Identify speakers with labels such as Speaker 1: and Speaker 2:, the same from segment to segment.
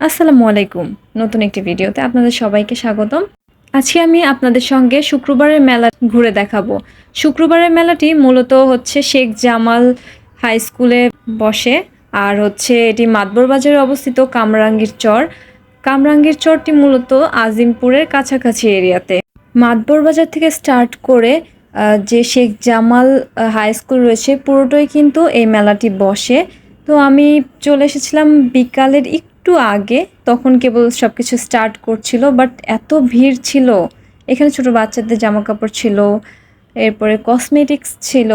Speaker 1: আসসালামু আলাইকুম। নতুন একটি ভিডিওতে আপনাদের সবাইকে স্বাগতম। আজকে আমি আপনাদের সঙ্গে শুক্রবারের মেলা ঘুরে দেখাবো। শুক্রবারের মেলাটি মূলত হচ্ছে শেখ জামাল হাই স্কুলে বসে, আর হচ্ছে এটি মাতবর বাজারে অবস্থিত কামরাঙ্গীর চর। কামরাঙ্গীর চরটি মূলত আজিমপুরের কাছাকাছি এরিয়াতে। মাতবর বাজার থেকে স্টার্ট করে যে শেখ জামাল হাই স্কুল রয়েছে, পুরোটাই কিন্তু এই মেলাটি বসে। তো আমি চলে এসেছিলাম বিকালের একটু আগে তখন কেবল সব কিছু স্টার্ট করছিল বাট এত ভিড় ছিল। এখানে ছোট বাচ্চাদের জামা কাপড় ছিল, এরপরে কসমেটিক্স ছিল,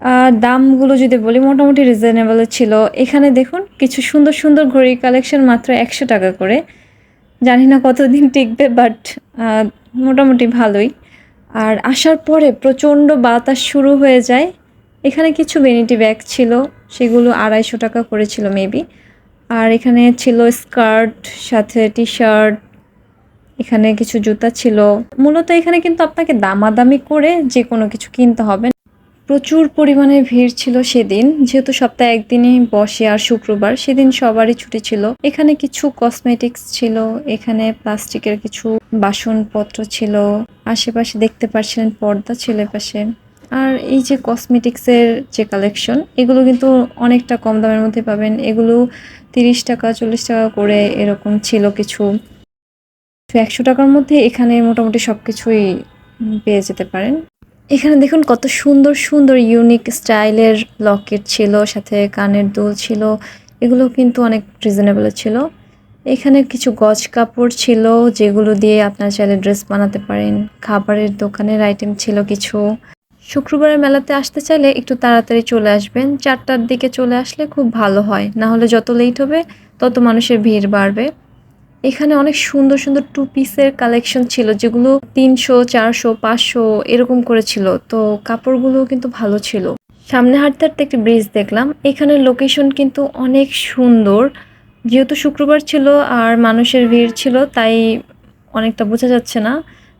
Speaker 1: আর দামগুলো যদি বলি মোটামুটি রিজনেবল ছিল। এখানে দেখুন, কিছু সুন্দর সুন্দর ঘড়ির কালেকশন মাত্র একশো টাকা করে। জানি না কতদিন টিকবে বাট মোটামুটি ভালোই। আর আসার পরে প্রচণ্ড বাতাস শুরু হয়ে যায়। এখানে কিছু বেনিটি ব্যাগ ছিল, সেগুলো আড়াইশো টাকা করেছিল মেবি আর এখানে ছিল স্কার্ট, সাথে টি শার্ট এখানে কিছু জুতা ছিল। মূলত এখানে কিন্তু আপনাকে দামাদামি করে যে কোনো কিছু কিনতে হবে। প্রচুর পরিমাণে ভিড় ছিল সেদিন, যেহেতু সপ্তাহে একদিনই বসে আর শুক্রবার, সেদিন সবারই ছুটি ছিল। এখানে কিছু কসমেটিক্স ছিল, এখানে প্লাস্টিকের কিছু বাসনপত্র ছিল, আশেপাশে দেখতে পাচ্ছিলেন পর্দা ছিল পাশে আর এই যে কসমেটিক্সের যে কালেকশন এগুলো কিন্তু অনেকটা কম দামের মধ্যে পাবেন। এগুলো তিরিশ টাকা, চল্লিশ টাকা করে এরকম ছিল কিছু। তো একশো টাকার মধ্যে এখানে মোটামুটি সব কিছুই পেয়ে যেতে পারেন। এখানে দেখুন কত সুন্দর সুন্দর ইউনিক স্টাইলের লকেট ছিল, সাথে কানের দুল ছিল, এগুলো কিন্তু অনেক রিজনেবল ছিল। এখানে কিছু গজ কাপড় ছিল, যেগুলো দিয়ে আপনার চাইলে ড্রেস বানাতে পারেন। খাবারের দোকানের আইটেম ছিল কিছু। শুক্রবারের মেলাতে আসতে চাইলে একটু তাড়াতাড়ি চলে আসবেন। চারটার দিকে চলে আসলে খুব ভালো হয়। না হলে যত লেট হবে, তত মানুষের ভিড় বাড়বে। এখানে অনেক সুন্দর সুন্দর টু পিসের কালেকশন ছিল, যেগুলো তিনশো, চারশো, পাঁচশো এরকম করে ছিল। তো কাপড়গুলো কিন্তু ভালো ছিল। সামনে হাঁটতে হাঁটতে একটি ব্রিজ দেখলাম। এখানের লোকেশন কিন্তু অনেক সুন্দর। যেহেতু শুক্রবার ছিল আর মানুষের ভিড় ছিল, তাই অনেকটা বোঝা যাচ্ছে না।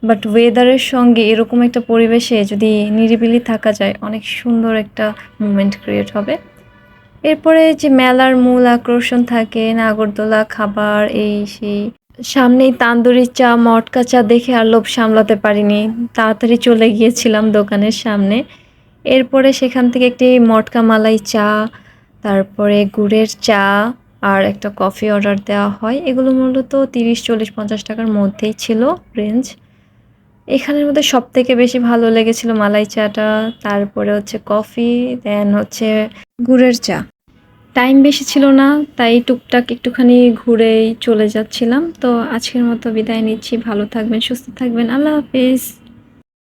Speaker 1: বাট ওয়েদারের সঙ্গে এরকম একটা পরিবেশে যদি নিরিবিলি থাকা যায়, অনেক সুন্দর একটা মুমেন্ট ক্রিয়েট হবে। এরপরে যে মেলার মূল আকর্ষণ থাকে, নাগরদোলা খাবার, এই সেই সামনেই তান্দুরি চা, মটকা চা দেখে আর লোভ সামলাতে পারিনি। তাড়াতাড়ি চলে গিয়েছিলাম দোকানের সামনে। এরপরে সেখান থেকে একটি মটকা মালাই চা, তারপরে গুড়ের চা আর একটা কফি অর্ডার দেওয়া হয়। এগুলো মূলত তিরিশ, চল্লিশ, পঞ্চাশ টাকার মধ্যেই ছিল রেঞ্জ এখানের মধ্যে সব থেকে বেশি ভালো লেগেছিল মালাই চাটা, তারপরে হচ্ছে কফি দেন হচ্ছে গুড়ের চা। টাইম বেশি ছিল না, তাই টুকটাক একটুখানি ঘুরেই চলে যাচ্ছিলাম। তো আজকের মতো বিদায় নিচ্ছি, ভালো থাকবেন, সুস্থ থাকবেন, আল্লাহ হাফিজ।